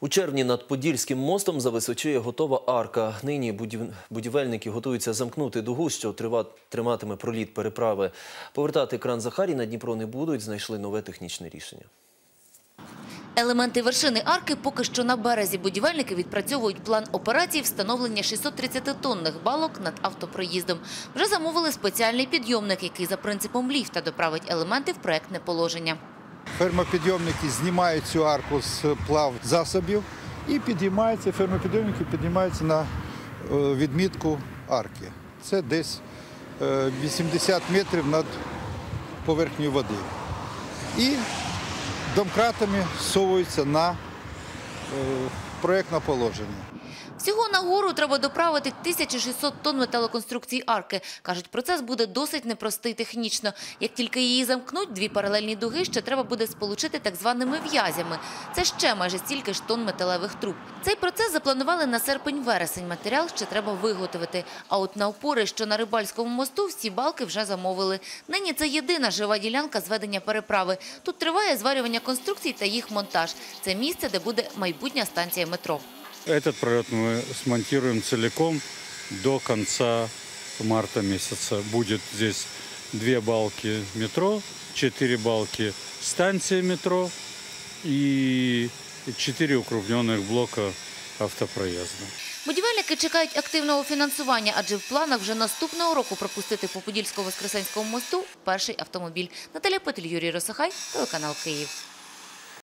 У червні над Подільським мостом зависочує готова арка. Нині будівельники готуються замкнути дугу, що триматиме проліт переправи. Повертати кран Захарі на Дніпро не будуть, знайшли нове технічне рішення. Елементи вершини арки поки що на березі. Будівельники відпрацьовують план операції встановлення 630-тонних балок над автопроїздом. Вже замовили спеціальний підйомник, який за принципом ліфта доправить елементи в проектне положення. Фермопідйомники знімають цю арку з плав засобів і підіймаються, фермопідйомники піднімаються на е, відмітку арки. Це десь е, 80 метрів над поверхнею води. І домкратами всовуються на е, проєктне положення. Всього на гору треба доправити 1600 тонн металоконструкцій арки. Кажуть, процес буде досить непростий технічно. Як тільки її замкнуть, дві паралельні дуги ще треба буде сполучити так званими в'язями. Це ще майже стільки ж тонн металевих труб. Цей процес запланували на серпень-вересень. Матеріал ще треба виготовити. А от на опори, що на Рибальському мосту, всі балки вже замовили. Нині це єдина жива ділянка зведення переправи. Тут триває зварювання конструкцій та їх монтаж. Це місце, де буде майбутня станція метро. Этот пролет мы смонтируем целиком до конца марта месяца. Будет здесь две балки метро, четыре балки станции метро и четыре укрупненных блока автопроезда. Будівельники чекають активного фінансування, адже в планах вже наступного року пропустити по Подільсько-Воскресенському мосту перший автомобіль. Наталя Петель, Юрій Росохай, телеканал Київ.